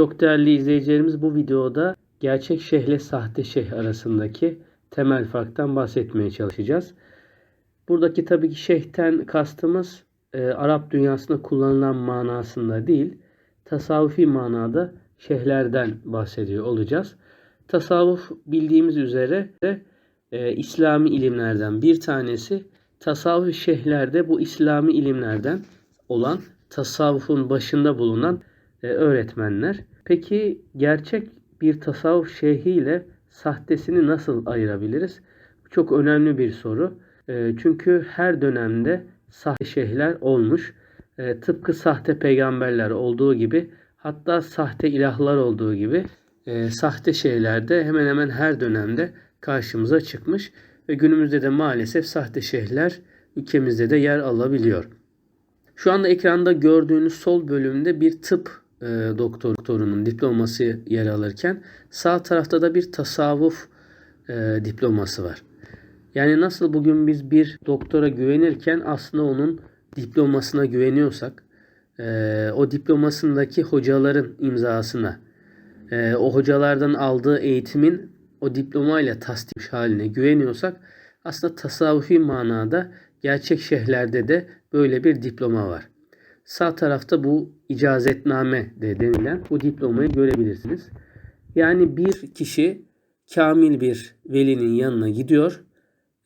Çok değerli izleyicilerimiz bu videoda gerçek şeyhle sahte şeyh arasındaki temel farktan bahsetmeye çalışacağız. Buradaki tabii ki şeyhten kastımız e, Arap dünyasında kullanılan manasında değil, tasavvufi manada şeyhlerden bahsediyor olacağız. Tasavvuf bildiğimiz üzere de e, İslami ilimlerden bir tanesi. Tasavvuf şeyhlerde bu İslami ilimlerden olan tasavvufun başında bulunan öğretmenler. Peki gerçek bir tasavvuf şeyhi ile sahtesini nasıl ayırabiliriz? Çok önemli bir soru. E, çünkü her dönemde sahte şeyhler olmuş. E, tıpkı sahte peygamberler olduğu gibi hatta sahte ilahlar olduğu gibi e, sahte şeyler de hemen hemen her dönemde karşımıza çıkmış ve günümüzde de maalesef sahte şeyhler ülkemizde de yer alabiliyor. Şu anda ekranda gördüğünüz sol bölümde bir tıp e, doktorunun diploması yer alırken sağ tarafta da bir tasavvuf e, diploması var. Yani nasıl bugün biz bir doktora güvenirken aslında onun diplomasına güveniyorsak, e, o diplomasındaki hocaların imzasına, e, o hocalardan aldığı eğitimin o diplomayla tasdik haline güveniyorsak, aslında tasavvufi manada gerçek şeyhlerde de böyle bir diploma var. Sağ tarafta bu icazetname de denilen bu diplomayı görebilirsiniz. Yani bir kişi kamil bir velinin yanına gidiyor.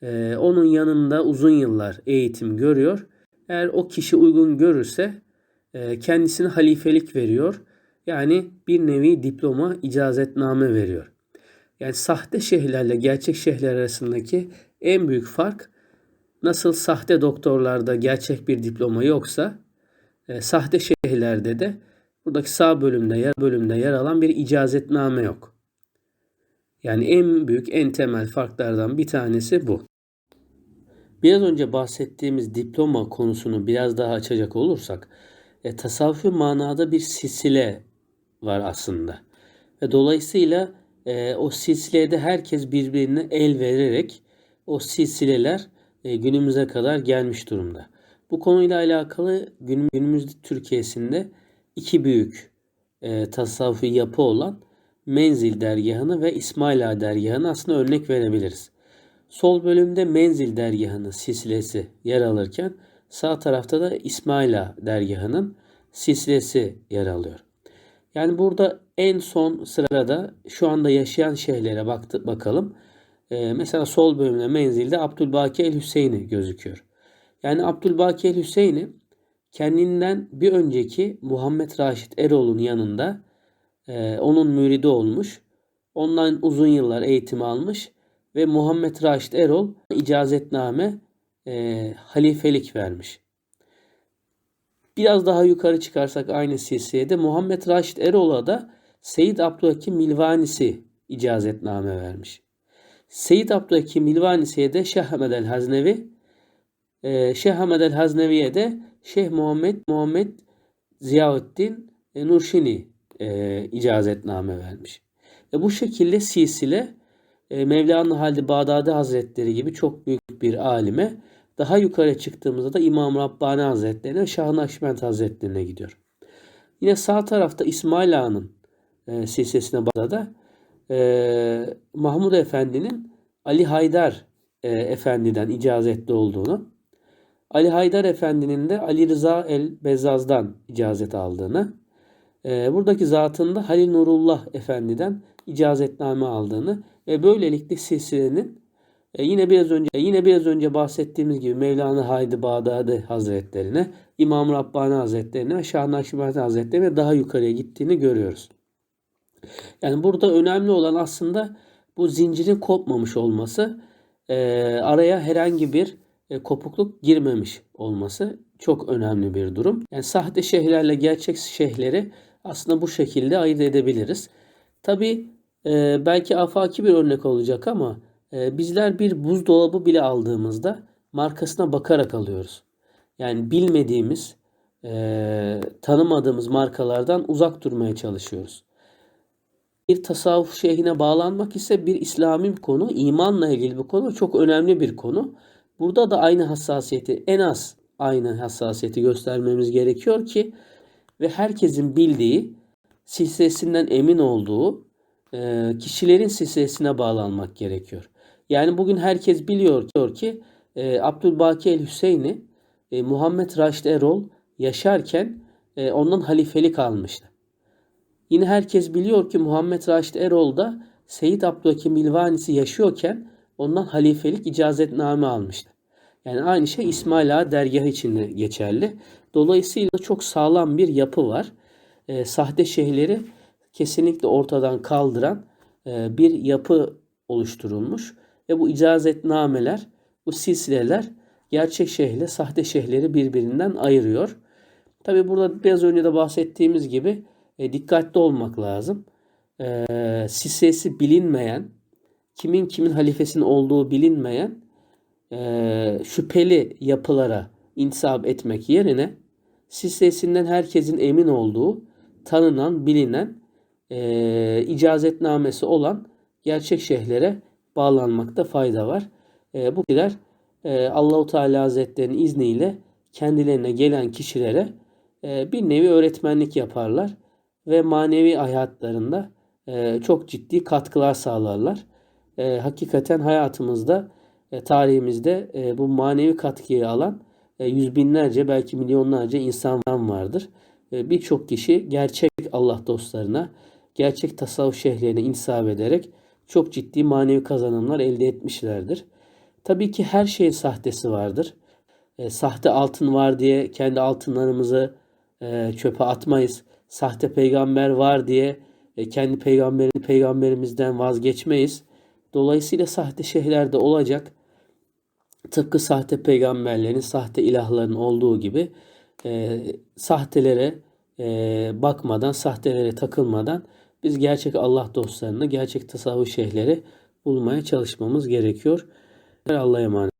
Ee, onun yanında uzun yıllar eğitim görüyor. Eğer o kişi uygun görürse e, kendisine halifelik veriyor. Yani bir nevi diploma, icazetname veriyor. Yani sahte şeyhlerle gerçek şeyhler arasındaki en büyük fark nasıl sahte doktorlarda gerçek bir diploma yoksa e, sahte şeyhlerde de buradaki sağ bölümde yer bölümde yer alan bir icazetname yok. Yani en büyük en temel farklardan bir tanesi bu. Biraz önce bahsettiğimiz diploma konusunu biraz daha açacak olursak e, tasavvufi manada bir silsile var aslında. Ve dolayısıyla e, o silsilede herkes birbirine el vererek o silsileler e, günümüze kadar gelmiş durumda. Bu konuyla alakalı günümüzde Türkiye'sinde iki büyük e, tasavvufi yapı olan Menzil dergahını ve İsmaila dergahını aslında örnek verebiliriz. Sol bölümde Menzil dergahının silsilesi yer alırken sağ tarafta da İsmaila dergahının silsilesi yer alıyor. Yani burada en son sırada şu anda yaşayan şeyhlere baktı, bakalım. Ee, mesela sol bölümde menzilde Abdülbaki el Hüseyin'i gözüküyor. Yani Abdülbaki el Hüseyin'i kendinden bir önceki Muhammed Raşit Eroğlu'nun yanında e, onun müridi olmuş. Ondan uzun yıllar eğitim almış ve Muhammed Raşit Erol icazetname e, halifelik vermiş. Biraz daha yukarı çıkarsak aynı silsilede Muhammed Raşit Erol'a da Seyyid Abdülhakim Milvanisi icazetname vermiş. Seyyid Abdülhakim Milvanisi'ye de Şeyh Ahmed el Haznevi, e, Şeyh Ahmed el Haznevi'ye de Şeyh Muhammed Muhammed Ziyaüddin e, Nurşini e, icazetname vermiş. Ve bu şekilde silsile e, Mevlana Halid Bağdadi Hazretleri gibi çok büyük bir alime daha yukarı çıktığımızda da İmam Rabbani Hazretlerine Şah Nakşibend Hazretlerine gidiyor. Yine sağ tarafta İsmail Ağa'nın e, silsilesine bağlı da e, Mahmud Efendi'nin Ali Haydar e, Efendi'den icazetli olduğunu, Ali Haydar Efendi'nin de Ali Rıza el Bezaz'dan icazet aldığını, e, buradaki zatında Halil Nurullah Efendi'den icazetname aldığını ve böylelikle silsilenin e, yine biraz önce yine biraz önce bahsettiğimiz gibi Mevlana Haydi Bağdadi Hazretlerine, İmam Rabbani Hazretlerine ve Şah Nakşibendi Hazretlerine daha yukarıya gittiğini görüyoruz. Yani burada önemli olan aslında bu zincirin kopmamış olması, e, araya herhangi bir e, kopukluk girmemiş olması çok önemli bir durum. Yani sahte şeyhlerle gerçek şeyhleri aslında bu şekilde ayırt edebiliriz. Tabi e, belki afaki bir örnek olacak ama e, bizler bir buzdolabı bile aldığımızda markasına bakarak alıyoruz. Yani bilmediğimiz, e, tanımadığımız markalardan uzak durmaya çalışıyoruz bir tasavvuf şeyhine bağlanmak ise bir İslami bir konu, imanla ilgili bir konu, çok önemli bir konu. Burada da aynı hassasiyeti, en az aynı hassasiyeti göstermemiz gerekiyor ki ve herkesin bildiği silsilesinden emin olduğu e, kişilerin silsilesine bağlanmak gerekiyor. Yani bugün herkes biliyor ki e, Abdülbaki el-Hüseyin'i e, Muhammed Raşid Erol yaşarken e, ondan halifelik almıştı. Yine herkes biliyor ki Muhammed Raşid Erol da Seyyid Abdülhakim İlvanisi yaşıyorken ondan halifelik icazetname almıştı. Yani aynı şey İsmail Ağa dergahı için de geçerli. Dolayısıyla çok sağlam bir yapı var. E, sahte şeyhleri kesinlikle ortadan kaldıran e, bir yapı oluşturulmuş. Ve bu icazetnameler, bu silsileler gerçek şeyhle sahte şeyhleri birbirinden ayırıyor. Tabi burada biraz önce de bahsettiğimiz gibi e, dikkatli olmak lazım. E, silsilesi bilinmeyen, kimin kimin halifesinin olduğu bilinmeyen e, şüpheli yapılara intisap etmek yerine silsilesinden herkesin emin olduğu, tanınan, bilinen, e, icazetnamesi olan gerçek şeyhlere bağlanmakta fayda var. E, bu kişiler e, Allahu Teala Hazretlerinin izniyle kendilerine gelen kişilere e, bir nevi öğretmenlik yaparlar ve manevi hayatlarında e, çok ciddi katkılar sağlarlar. E, hakikaten hayatımızda, e, tarihimizde e, bu manevi katkıyı alan e, yüz binlerce belki milyonlarca insan vardır. E, Birçok kişi gerçek Allah dostlarına, gerçek tasavvuf şeyhlerine insaf ederek çok ciddi manevi kazanımlar elde etmişlerdir. Tabii ki her şeyin sahtesi vardır. E, sahte altın var diye kendi altınlarımızı e, çöpe atmayız. Sahte peygamber var diye e, kendi peygamberini peygamberimizden vazgeçmeyiz. Dolayısıyla sahte şeyhler de olacak. Tıpkı sahte peygamberlerin, sahte ilahların olduğu gibi e, sahtelere e, bakmadan, sahtelere takılmadan biz gerçek Allah dostlarını, gerçek tasavvuf şeyhleri bulmaya çalışmamız gerekiyor. Allah'a emanet.